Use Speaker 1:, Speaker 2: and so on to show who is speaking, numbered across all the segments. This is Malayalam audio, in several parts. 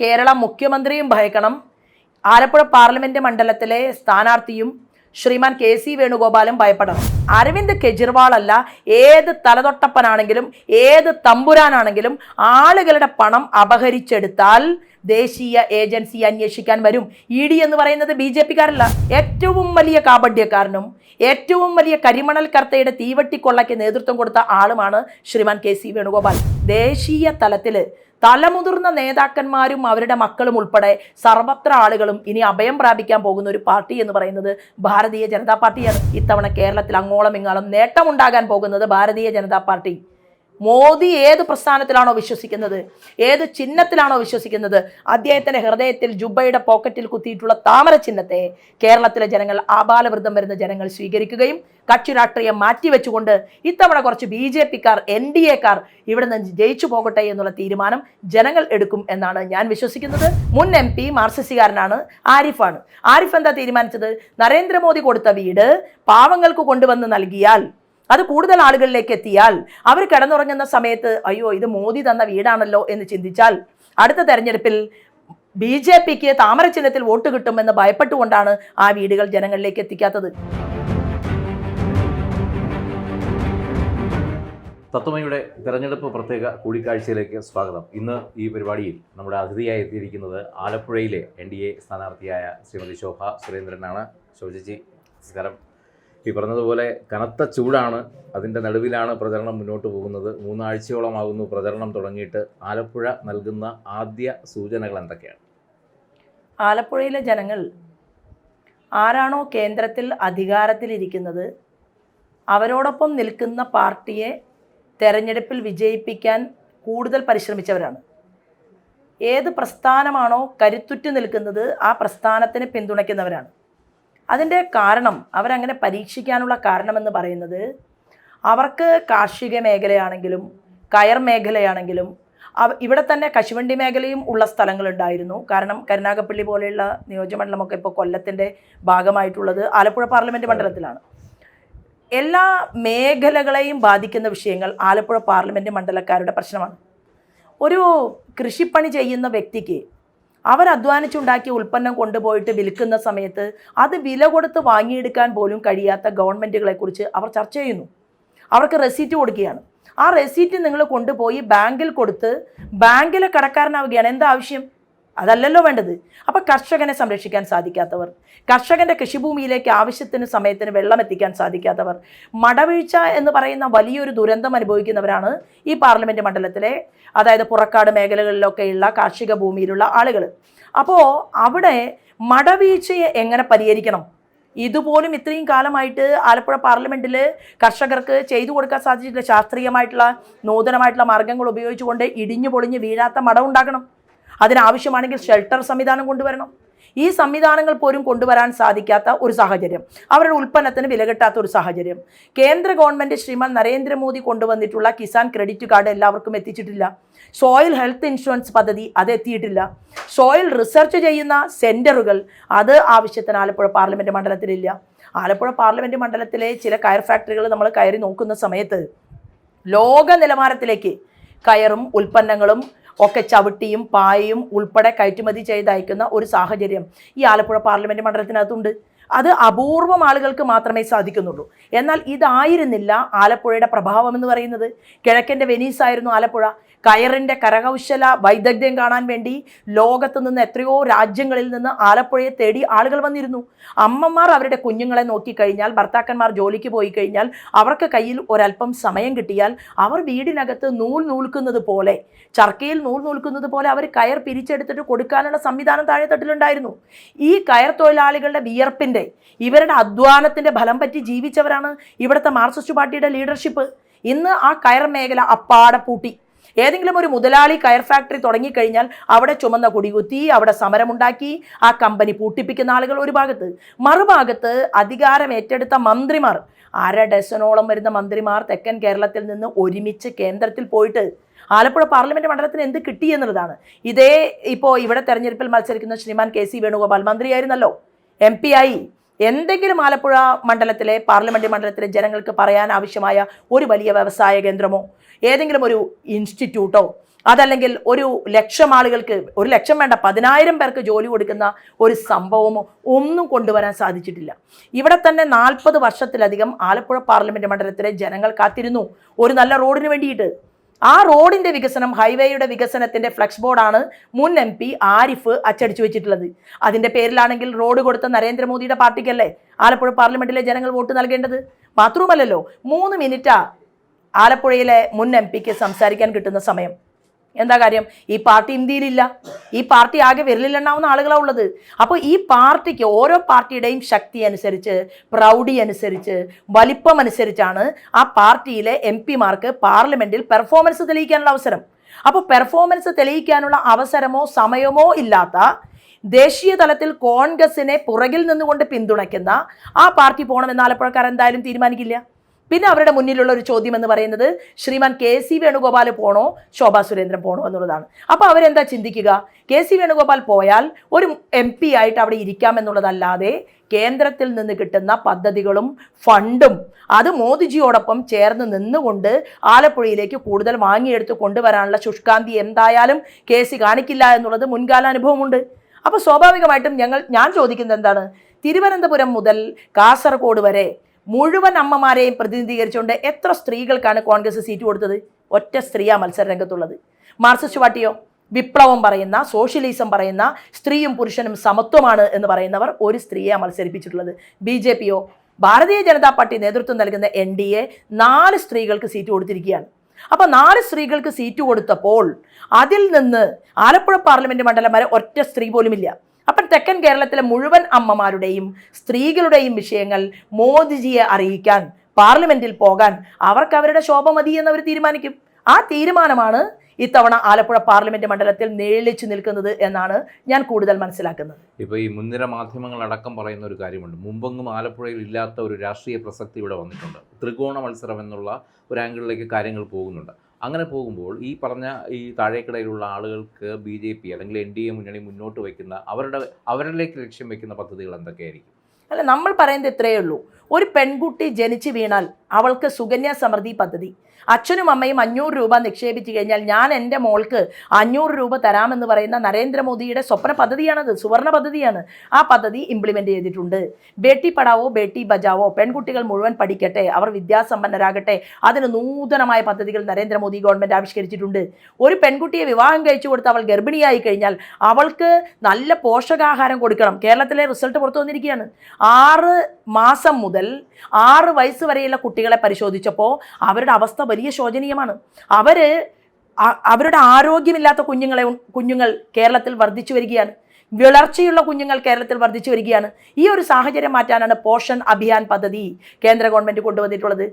Speaker 1: കേരള മുഖ്യമന്ത്രിയും ഭയക്കണം. ആലപ്പുഴ പാർലമെന്റ് മണ്ഡലത്തിലെ സ്ഥാനാർത്ഥിയും ശ്രീമാൻ കെ സി വേണുഗോപാലും ഭയപ്പെടണം. അരവിന്ദ് കെജ്രിവാൾ അല്ല ഏത് തലതൊട്ടപ്പനാണെങ്കിലും ഏത് തമ്പുരാനാണെങ്കിലും ആളുകളുടെ പണം അപഹരിച്ചെടുത്താൽ ദേശീയ ഏജൻസി അന്വേഷിക്കാൻ വരും. ഇ ഡി എന്ന് പറയുന്നത് ബി ജെ പിക്കാരല്ല ഏറ്റവും വലിയ കാപഡ്യക്കാരനും ഏറ്റവും വലിയ കരിമണൽ കർത്തയുടെ തീവട്ടിക്കൊള്ളയ്ക്ക് നേതൃത്വം കൊടുത്ത ആളുമാണ് ശ്രീമാൻ കെ സി വേണുഗോപാൽ. ദേശീയ തലത്തിൽ തലമുതിർന്ന നേതാക്കന്മാരും അവരുടെ മക്കളും ഉൾപ്പെടെ സർവത്ര ആളുകളും ഇനി അഭയം പ്രാപിക്കാൻ പോകുന്ന ഒരു പാർട്ടി എന്ന് പറയുന്നത് ഭാരതീയ ജനതാ പാർട്ടിയാണ്. ഇത്തവണ കേരളത്തിൽ അങ്ങോളം ഇങ്ങോളം നേട്ടമുണ്ടാകാൻ പോകുന്നത് ഭാരതീയ ജനതാ പാർട്ടി. മോദി ഏത് പ്രസ്ഥാനത്തിലാണോ വിശ്വസിക്കുന്നത്? ഏത് ചിഹ്നത്തിലാണോ വിശ്വസിക്കുന്നത്? അദ്ദേഹത്തിന്റെ ഹൃദയത്തിൽ ജുബയുടെ പോക്കറ്റിൽ കുത്തിയിട്ടുള്ള താമര ചിഹ്നത്തെ കേരളത്തിലെ ജനങ്ങൾ ആബാലവൃദ്ധം വരുന്ന ജനങ്ങൾ സ്വീകരിക്കുകയും കക്ഷി രാഷ്ട്രീയം മാറ്റിവെച്ചുകൊണ്ട് ഇത്തവണ കുറച്ച് ബി ജെ പിക്കാർ എൻ ഡി എക്കാർ ഇവിടെ നിന്ന് ജയിച്ചു പോകട്ടെ എന്നുള്ള തീരുമാനം ജനങ്ങൾ എടുക്കും എന്നാണ് ഞാൻ വിശ്വസിക്കുന്നത്. മുൻ എം പി മാർസിസ്റ്റുകാരനാണ് ആരിഫാണ്. ആരിഫ് എന്താ തീരുമാനിച്ചത്? നരേന്ദ്രമോദി കൊടുത്ത വീട് പാവങ്ങൾക്ക് കൊണ്ടുവന്ന് നൽകിയാൽ അത് കൂടുതൽ ആളുകളിലേക്ക് എത്തിയാൽ അവർ കിടന്നുറങ്ങുന്ന സമയത്ത് അയ്യോ ഇത് മോദി തന്ന വീടാണല്ലോ എന്ന് ചിന്തിച്ചാൽ അടുത്ത തെരഞ്ഞെടുപ്പിൽ ബി ജെ പിക്ക് താമര ചിഹ്നത്തിൽ വോട്ട് കിട്ടുമെന്ന് ഭയപ്പെട്ടുകൊണ്ടാണ് ആ വീടുകൾ ജനങ്ങളിലേക്ക് എത്തിക്കാത്തത്.
Speaker 2: തത്വമയുടെ തെരഞ്ഞെടുപ്പ് പ്രത്യേക കൂടിക്കാഴ്ചയിലേക്ക് സ്വാഗതം. ഇന്ന് ഈ പരിപാടിയിൽ നമ്മുടെ അതിഥിയായി എത്തിയിരിക്കുന്നത് ആലപ്പുഴയിലെ എൻ ഡി എ സ്ഥാനാർത്ഥിയായ ശ്രീമതി ശോഭ സുരേന്ദ്രനാണ്. ശോഭിച്ചി നമസ്കാരം. ഈ പറഞ്ഞതുപോലെ കനത്ത ചൂടാണ്. അതിന്റെ നടുവിലാണ് പ്രചരണം മുന്നോട്ട് പോകുന്നത്. മൂന്നാഴ്ചയോളമാകുന്നു പ്രചരണം തുടങ്ങിയിട്ട്. ആലപ്പുഴ നൽകുന്ന ആദ്യ സൂചനകൾ എന്തൊക്കെയാണ്?
Speaker 1: ആലപ്പുഴയിലെ ജനങ്ങൾ ആരാണോ കേന്ദ്രത്തിൽ അധികാരത്തിലിരിക്കുന്നത് അവരോടൊപ്പം നിൽക്കുന്ന പാർട്ടിയെ തെരഞ്ഞെടുപ്പിൽ വിജയിപ്പിക്കാൻ കൂടുതൽ പരിശ്രമിച്ചവരാണ്. ഏത് പ്രസ്ഥാനമാണോ കരുത്തുറ്റു നിൽക്കുന്നത് ആ പ്രസ്ഥാനത്തിന് പിന്തുണയ്ക്കുന്നവരാണ്. അതിന്റെ കാരണം അവരങ്ങനെ പരീക്ഷിക്കാനുള്ള കാരണമെന്ന് പറയുന്നത് അവർക്ക് കാർഷിക മേഖലയാണെങ്കിലും കയർ മേഖലയാണെങ്കിലും ഇവിടെ തന്നെ കശുവണ്ടി മേഖലയും ഉള്ള സ്ഥലങ്ങളുണ്ടായിരുന്നു. കാരണം കരുനാഗപ്പള്ളി പോലെയുള്ള നിയോജകമണ്ഡലമൊക്കെ ഇപ്പോൾ കൊല്ലത്തിന്റെ ഭാഗമായിട്ടുള്ളത് ആലപ്പുഴ പാർലമെന്റ് മണ്ഡലത്തിലാണ്. എല്ലാ മേഖലകളെയും ബാധിക്കുന്ന വിഷയങ്ങൾ ആലപ്പുഴ പാർലമെന്റ് മണ്ഡലക്കാരുടെ പ്രശ്നമാണ്. ഒരു കൃഷിപ്പണി ചെയ്യുന്ന വ്യക്തിക്ക് അവർ അധ്വാനിച്ചുണ്ടാക്കിയ ഉൽപ്പന്നം കൊണ്ടുപോയിട്ട് വിൽക്കുന്ന സമയത്ത് അത് വില കൊടുത്ത് വാങ്ങിയെടുക്കാൻ പോലും കഴിയാത്ത ഗവൺമെന്റുകളെക്കുറിച്ച് അവർ ചർച്ച ചെയ്യുന്നു. അവർക്ക് റെസീറ്റ് കൊടുക്കുകയാണ്. ആ റെസീറ്റ് നിങ്ങൾ കൊണ്ടുപോയി ബാങ്കിൽ കൊടുത്ത് ബാങ്കിലെ കടക്കാരനാവുകയാണ്. എന്താ ആവശ്യം? അതല്ലല്ലോ വേണ്ടത്. അപ്പോൾ കർഷകനെ സംരക്ഷിക്കാൻ സാധിക്കാത്തവർ കർഷകന്റെ കൃഷിഭൂമിയിലേക്ക് ആവശ്യത്തിന് സമയത്തിന് വെള്ളം എത്തിക്കാൻ സാധിക്കാത്തവർ മടവീഴ്ച എന്ന് പറയുന്ന വലിയൊരു ദുരന്തം അനുഭവിക്കുന്നവരാണ് ഈ പാർലമെന്റ് മണ്ഡലത്തിലെ അതായത് പുറക്കാട് മേഖലകളിലൊക്കെയുള്ള കാർഷിക ഭൂമിയിലുള്ള ആളുകൾ. അപ്പോൾ അവിടെ മടവീഴ്ചയെ എങ്ങനെ പരിഹരിക്കണം? ഇതുപോലും ഇത്രയും കാലമായിട്ട് ആലപ്പുഴ പാർലമെന്റിൽ കർഷകർക്ക് ചെയ്തു കൊടുക്കാൻ സാധിച്ചിട്ടില്ല. ശാസ്ത്രീയമായിട്ടുള്ള നൂതനമായിട്ടുള്ള മാർഗങ്ങൾ ഉപയോഗിച്ചുകൊണ്ട് ഇടിഞ്ഞു പൊളിഞ്ഞ് വീഴാത്ത മടം ഉണ്ടാക്കണം അതിനാവശ്യമാണെങ്കിൽ ഷെൽട്ടർ സംവിധാനം കൊണ്ടുവരണം. ഈ സംവിധാനങ്ങൾ പോലും കൊണ്ടുവരാൻ സാധിക്കാത്ത ഒരു സാഹചര്യം. അവരുടെ ഉൽപ്പന്നത്തിന് വില കിട്ടാത്ത ഒരു സാഹചര്യം. കേന്ദ്ര ഗവൺമെന്റ് ശ്രീമാൻ നരേന്ദ്രമോദി കൊണ്ടുവന്നിട്ടുള്ള കിസാൻ ക്രെഡിറ്റ് കാർഡ് എല്ലാവർക്കും എത്തിച്ചിട്ടില്ല. സോയിൽ ഹെൽത്ത് ഇൻഷുറൻസ് പദ്ധതി അത് എത്തിയിട്ടില്ല. സോയിൽ റിസർച്ച് ചെയ്യുന്ന സെന്ററുകൾ അത് ആവശ്യത്തിന് ആലപ്പുഴ പാർലമെന്റ് മണ്ഡലത്തിലില്ല. ആലപ്പുഴ പാർലമെന്റ് മണ്ഡലത്തിലെ ചില കയർ ഫാക്ടറികൾ നമ്മൾ കയറി നോക്കുന്ന സമയത്ത് ലോക നിലവാരത്തിലേക്ക് കയറും ഉൽപ്പന്നങ്ങളും ഒക്കെ ചവിട്ടിയും പായയും ഉൾപ്പെടെ കയറ്റുമതി ചെയ്തയക്കുന്ന ഒരു സാഹചര്യം ഈ ആലപ്പുഴ പാർലമെന്റ് മണ്ഡലത്തിനകത്തുണ്ട്. അത് അപൂർവം ആളുകൾക്ക് മാത്രമേ സാധിക്കുന്നുള്ളൂ. എന്നാൽ ഇതായിരുന്നില്ല ആലപ്പുഴയുടെ പ്രഭാവം എന്ന് പറയുന്നത്. കിഴക്കന്റെ വെനീസ് ആയിരുന്നു ആലപ്പുഴ. കയറിന്റെ കരകൗശല വൈദഗ്ധ്യം കാണാൻ വേണ്ടി ലോകത്ത് നിന്ന് എത്രയോ രാജ്യങ്ങളിൽ നിന്ന് ആലപ്പുഴയെ തേടി ആളുകൾ വന്നിരുന്നു. അമ്മമാർ അവരുടെ കുഞ്ഞുങ്ങളെ നോക്കിക്കഴിഞ്ഞാൽ ഭർത്താക്കന്മാർ ജോലിക്ക് പോയി കഴിഞ്ഞാൽ അവർക്ക് കയ്യിൽ ഒരല്പം സമയം കിട്ടിയാൽ അവർ വീടിനകത്ത് നൂൽ നൂൽക്കുന്നത് പോലെ ചർക്കയിൽ നൂൽ നൂൽക്കുന്നത് പോലെ അവർ കയർ പിരിച്ചെടുത്തിട്ട് കൊടുക്കാനുള്ള സംവിധാനം താഴെത്തട്ടിലുണ്ടായിരുന്നു. ഈ കയർ തൊഴിലാളികളുടെ വിയർപ്പിന്റെ ഇവരുടെ അധ്വാനത്തിന്റെ ഫലം പറ്റി ജീവിച്ചവരാണ് ഇവിടുത്തെ മാർക്സിസ്റ്റ് പാർട്ടിയുടെ ലീഡർഷിപ്പ്. ഇന്ന് ആ കയർ മേഖല അപ്പാടെ പൂട്ടി. ഏതെങ്കിലും ഒരു മുതലാളി കയർ ഫാക്ടറി തുടങ്ങിക്കഴിഞ്ഞാൽ അവിടെ ചുമന്ന കുടികുത്തി അവിടെ സമരമുണ്ടാക്കി ആ കമ്പനി പൂട്ടിപ്പിക്കുന്ന ആളുകൾ ഒരു ഭാഗത്ത്. മറുഭാഗത്ത് അധികാരം ഏറ്റെടുത്ത മന്ത്രിമാർ. അര ഡസനോളം വരുന്ന മന്ത്രിമാർ തെക്കൻ കേരളത്തിൽ നിന്ന് ഒരുമിച്ച് കേന്ദ്രത്തിൽ പോയിട്ട് ആലപ്പുഴ പാർലമെന്റ് മണ്ഡലത്തിന് എന്ത് കിട്ടി എന്നുള്ളതാണ്. ഇതേ ഇപ്പോൾ ഇവിടെ തെരഞ്ഞെടുപ്പിൽ മത്സരിക്കുന്ന ശ്രീമാൻ കെ സി വേണുഗോപാൽ മന്ത്രിയായിരുന്നല്ലോ. എം പി ആയി എന്തെങ്കിലും ആലപ്പുഴ മണ്ഡലത്തിലെ പാർലമെന്റ് മണ്ഡലത്തിലെ ജനങ്ങൾക്ക് പറയാൻ ആവശ്യമായ ഒരു വലിയ വ്യവസായ കേന്ദ്രമോ ഏതെങ്കിലും ഒരു ഇൻസ്റ്റിറ്റ്യൂട്ടോ അതല്ലെങ്കിൽ ഒരു ലക്ഷം ആളുകൾക്ക് ഒരു ലക്ഷം വേണ്ട പതിനായിരം പേർക്ക് ജോലി കൊടുക്കുന്ന ഒരു സംഭവമോ ഒന്നും കൊണ്ടുവരാൻ സാധിച്ചിട്ടില്ല. ഇവിടെ തന്നെ നാൽപ്പത് വർഷത്തിലധികം ആലപ്പുഴ പാർലമെന്റ് മണ്ഡലത്തിലെ ജനങ്ങൾ കാത്തിരുന്നു. ഒരു നല്ല റോഡിന് വേണ്ടിയിട്ട് ആ റോഡിന്റെ വികസനം ഹൈവേയുടെ വികസനത്തിന്റെ ഫ്ലക്സ് ബോർഡാണ് മുൻ എം പി ആരിഫ് അച്ചടിച്ചു വെച്ചിട്ടുള്ളത്. അതിന്റെ പേരിലാണെങ്കിൽ റോഡ് കൊടുത്ത നരേന്ദ്രമോദിയുടെ പാർട്ടിക്കല്ലേ? ആലപ്പുഴ പാർലമെന്റിലെ ജനങ്ങൾ വോട്ട് നൽകേണ്ടത്? മാത്രവുമല്ലല്ലോ മൂന്ന് മിനിറ്റാ ആലപ്പുഴയിലെ മുൻ എം പിക്ക് സംസാരിക്കാൻ കിട്ടുന്ന സമയം. എന്താ കാര്യം? ഈ പാർട്ടി ഇന്ത്യയിലില്ല. ഈ പാർട്ടി ആകെ വിരലിലെണ്ണാവുന്ന ആളുകളാണ് ഉള്ളത്. അപ്പോൾ ഈ പാർട്ടിക്ക് ഓരോ പാർട്ടിയുടെയും ശക്തി അനുസരിച്ച് പ്രൗഢി അനുസരിച്ച് വലിപ്പം അനുസരിച്ചാണ് ആ പാർട്ടിയിലെ എം പിമാർക്ക് പാർലമെന്റിൽ പെർഫോമൻസ് തെളിയിക്കാനുള്ള അവസരം. അപ്പോൾ പെർഫോമൻസ് തെളിയിക്കാനുള്ള അവസരമോ സമയമോ ഇല്ലാത്ത ദേശീയ തലത്തിൽ കോൺഗ്രസിനെ പുറകിൽ നിന്നുകൊണ്ട് പിന്തുണയ്ക്കുന്ന ആ പാർട്ടി പോകണമെന്ന് ആലപ്പുഴക്കാർ എന്തായാലും തീരുമാനിക്കില്ല. പിന്നെ അവരുടെ മുന്നിലുള്ള ഒരു ചോദ്യം എന്ന് പറയുന്നത് ശ്രീമാൻ കെ സി വേണുഗോപാൽ പോണോ ശോഭാ സുരേന്ദ്രൻ പോണോ എന്നുള്ളതാണ്. അപ്പോൾ അവരെന്താ ചിന്തിക്കുക? കെ സി വേണുഗോപാൽ പോയാൽ ഒരു എം പി ആയിട്ട് അവിടെ ഇരിക്കാമെന്നുള്ളതല്ലാതെ കേന്ദ്രത്തിൽ നിന്ന് കിട്ടുന്ന പദ്ധതികളും ഫണ്ടും അത് മോദിജിയോടൊപ്പം ചേർന്ന് നിന്നുകൊണ്ട് ആലപ്പുഴയിലേക്ക് കൂടുതൽ വാങ്ങിയെടുത്ത് കൊണ്ടുവരാനുള്ള ശുഷ്കാന്തി എന്തായാലും കെ സി കാണിക്കില്ല എന്നുള്ളത് മുൻകാല അനുഭവമുണ്ട് അപ്പോൾ സ്വാഭാവികമായിട്ടും ഞങ്ങൾ ഞാൻ ചോദിക്കുന്നത് എന്താണ്? തിരുവനന്തപുരം മുതൽ കാസർഗോഡ് വരെ മുഴുവൻ അമ്മമാരെയും പ്രതിനിധീകരിച്ചുകൊണ്ട് എത്ര സ്ത്രീകൾക്കാണ് കോൺഗ്രസ് സീറ്റ് കൊടുത്തത്? ഒറ്റ സ്ത്രീയാ മത്സര രംഗത്തുള്ളത്. മാർക്സിസ്റ്റ് പാർട്ടിയോ? വിപ്ലവം പറയുന്ന സോഷ്യലിസം പറയുന്ന സ്ത്രീയും പുരുഷനും സമത്വമാണ് എന്ന് പറയുന്നവർ ഒരു സ്ത്രീയെ മത്സരിപ്പിച്ചിട്ടുള്ളത്. B J പിയോ? Bharatiya Janata party നേതൃത്വം നൽകുന്ന എൻ ഡി എ നാല് സ്ത്രീകൾക്ക് സീറ്റ് കൊടുത്തിരിക്കുകയാണ്. അപ്പോൾ നാല് സ്ത്രീകൾക്ക് സീറ്റ് കൊടുത്തപ്പോൾ അതിൽ നിന്ന് ആലപ്പുഴ പാർലമെന്റ് മണ്ഡലം വരെ ഒറ്റ സ്ത്രീ പോലുമില്ല. അപ്പം തെക്കൻ കേരളത്തിലെ മുഴുവൻ അമ്മമാരുടെയും സ്ത്രീകളുടെയും വിഷയങ്ങൾ മോദിജിയെ അറിയിക്കാൻ പാർലമെന്റിൽ പോകാൻ അവർക്ക് അവരുടെ ശോഭ മതി അവർ തീരുമാനിക്കും. ആ തീരുമാനമാണ് ഇത്തവണ ആലപ്പുഴ പാർലമെന്റ് മണ്ഡലത്തിൽ നേളിച്ചു നിൽക്കുന്നത് എന്നാണ് ഞാൻ കൂടുതൽ മനസ്സിലാക്കുന്നത്.
Speaker 2: ഇപ്പോൾ ഈ മുൻനിര മാധ്യമങ്ങൾ അടക്കം പറയുന്ന ഒരു കാര്യമുണ്ട്. മുമ്പെങ്ങും ആലപ്പുഴയിൽ ഇല്ലാത്ത ഒരു രാഷ്ട്രീയ പ്രസക്തി ഇവിടെ വന്നിട്ടുണ്ട്. ത്രികോണ മത്സരം എന്നുള്ള ഒരു ആംഗിളിലേക്ക് കാര്യങ്ങൾ പോകുന്നുണ്ട്. അങ്ങനെ പോകുമ്പോൾ ഈ പറഞ്ഞ ഈ താഴേക്കിടയിലുള്ള ആളുകൾക്ക് ബി ജെ പി അല്ലെങ്കിൽ എൻ ഡി എ മുന്നണി മുന്നോട്ട് വയ്ക്കുന്ന അവരുടെ അവരിലേക്ക് ലക്ഷ്യം വയ്ക്കുന്ന പദ്ധതികൾ എന്തൊക്കെയായിരിക്കും?
Speaker 1: അല്ല നമ്മൾ പറയുന്നത് ഇത്രയേ ഉള്ളൂ. ഒരു പെൺകുട്ടി ജനിച്ചു വീണാൽ അവൾക്ക് സുകന്യ സമൃദ്ധി പദ്ധതി. അച്ഛനും അമ്മയും അഞ്ഞൂറ് രൂപ നിക്ഷേപിച്ചു കഴിഞ്ഞാൽ ഞാൻ എന്റെ മോൾക്ക് അഞ്ഞൂറ് രൂപ തരാമെന്ന് പറയുന്ന നരേന്ദ്രമോദിയുടെ സ്വപ്ന പദ്ധതിയാണത് സുവർണ പദ്ധതിയാണ്. ആ പദ്ധതി ഇംപ്ലിമെന്റ് ചെയ്തിട്ടുണ്ട്. ബേട്ടി പഠാവോ ബേട്ടി ബജാവോ പെൺകുട്ടികൾ മുഴുവൻ പഠിക്കട്ടെ അവർ വിദ്യാസമ്പന്നരാകട്ടെ അതിന് നൂതനമായ പദ്ധതികൾ നരേന്ദ്രമോദി ഗവൺമെന്റ് ആവിഷ്കരിച്ചിട്ടുണ്ട്. ഒരു പെൺകുട്ടിയെ വിവാഹം കഴിച്ചു കൊടുത്ത് അവൾ ഗർഭിണിയായി കഴിഞ്ഞാൽ അവൾക്ക് നല്ല പോഷകാഹാരം കൊടുക്കണം. കേരളത്തിലെ റിസൾട്ട് പുറത്തു വന്നിരിക്കുകയാണ്. ആറ് മാസം മുതൽ ആറ് വയസ്സ് വരെയുള്ള കുട്ടികളെ പരിശോധിച്ചപ്പോൾ അവരുടെ അവസ്ഥ വലിയ ശോചനീയമാണ്. അവർ അവരുടെ ആരോഗ്യമില്ലാത്ത കുഞ്ഞുങ്ങളെ കുഞ്ഞുങ്ങൾ കേരളത്തിൽ വർദ്ധിച്ചു വരികയാണ്. വിളർച്ചയുള്ള കുഞ്ഞുങ്ങൾ കേരളത്തിൽ വർദ്ധിച്ചു വരികയാണ്. ഈ ഒരു സാഹചര്യം മാറ്റാനാണ് പോഷൻ അഭിയാൻ പദ്ധതി കേന്ദ്ര ഗവൺമെന്റ് കൊണ്ടുവന്നിട്ടുള്ളത്.